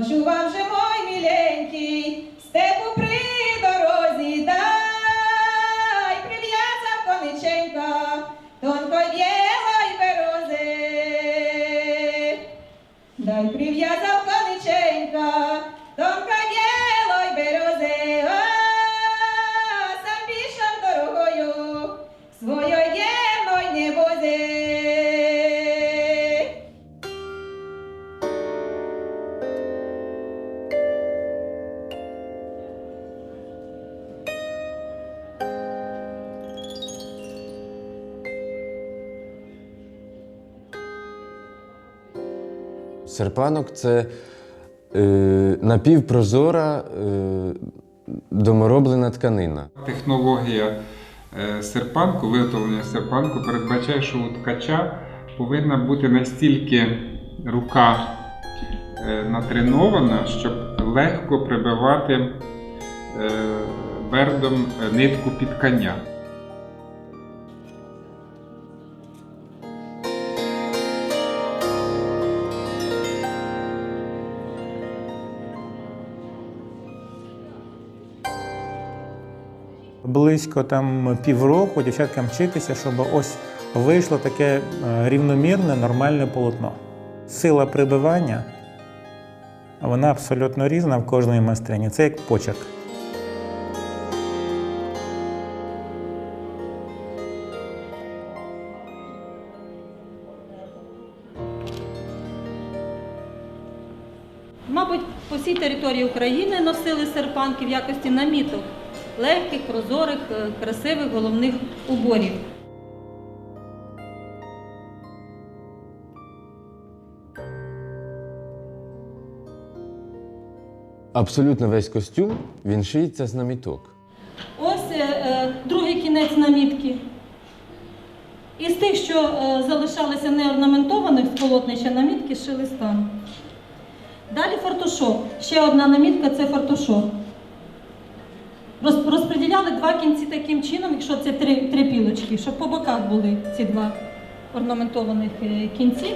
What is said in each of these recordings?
Ночував же мой міленький, степу при дорозі, дай прив'язав кониченька, тонко білої берози. Дай прив'язав Серпанок це е, напівпрозора е, домороблена тканина. Технологія е, серпанку, виготовлення серпанку передбачає, що у ткача повинна бути настільки рука е, натренована, щоб легко прибивати бердом е, нитку під ткання. Близько там півроку дівчаткам вчитися, щоб ось вийшло таке е, рівномірне, нормальне полотно. Сила прибивання, вона абсолютно різна в кожної майстрині. Це як почерк. Мабуть, по всій території України носили серпанки в якості наміток легких, прозорих, е, красивих головних уборів. Абсолютно весь костюм він шиється з наміток. Ось е, е, другий кінець намітки. Із тих, що е, залишалися неорнаментованих з полотнища намітки, шили стан. Далі фартушок. Ще одна намітка це фартушок. Два кінці таким чином, якщо це три, три пілочки, щоб по боках були ці два орнаментованих е, кінці.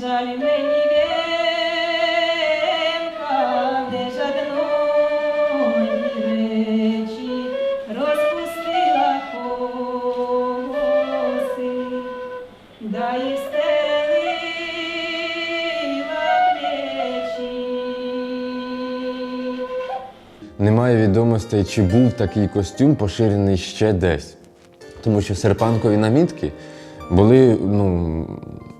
Жаль мені венка, де жадної речі розпустила коси, да стелила плечі. Немає відомостей, чи був такий костюм поширений ще десь. Тому що серпанкові намітки були ну,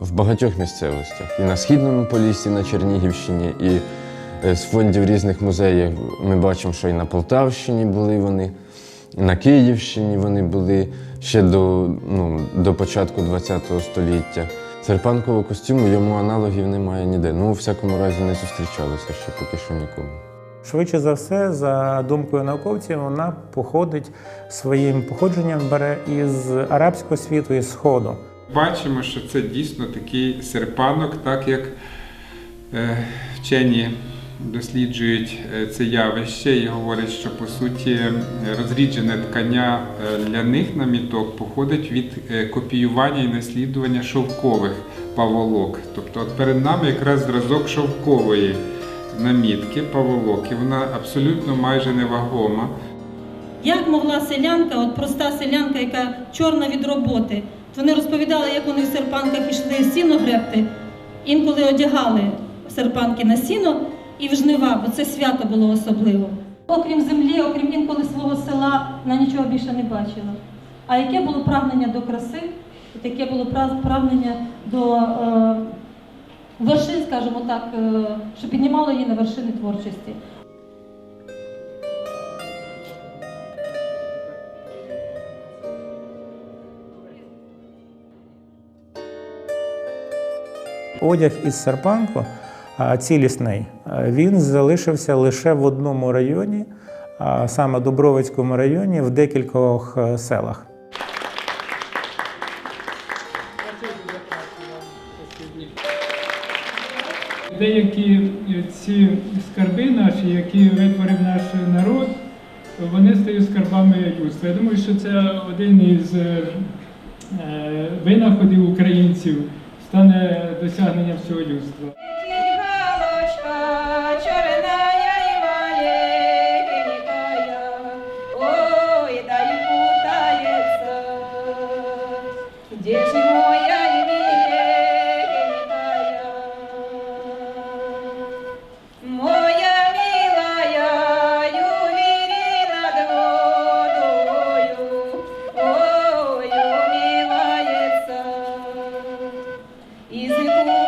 в багатьох місцевостях. І на Східному Поліссі, на Чернігівщині, і е, з фондів різних музеїв ми бачимо, що і на Полтавщині були вони, і на Київщині вони були ще до, ну, до початку ХХ століття. Серпанкового костюму йому аналогів немає ніде. Ну, у всякому разі, не зустрічалося ще поки що нікому. Швидше за все, за думкою науковців, вона походить своїм походженням бере із арабського світу, із Сходу. Бачимо, що це дійсно такий серпанок, так як е, вчені досліджують е, це явище і говорять, що по суті розріджене ткання е, ляних наміток походить від копіювання і наслідування шовкових паволок. Тобто от перед нами якраз зразок шовкової намітки, паволоки. Вона абсолютно майже невагома. Як могла селянка, от проста селянка, яка чорна від роботи, вони розповідали, як вони в серпанках йшли сіно гребти, інколи одягали серпанки на сіно і в жнива, бо це свято було особливо. Окрім землі, окрім інколи свого села, вона нічого більше не бачила. А яке було прагнення до краси, от яке було прагнення до е, вершин, скажімо так, е, що піднімало її на вершини творчості. Одяг із серпанку цілісний, він залишився лише в одному районі, саме Дубровицькому районі, в декількох е, селах. Деякі ці скарби наші, які витворив наш народ, вони стають скарбами людства. Я думаю, що це один із е, винаходів українців стане досягненням всього людства. Easy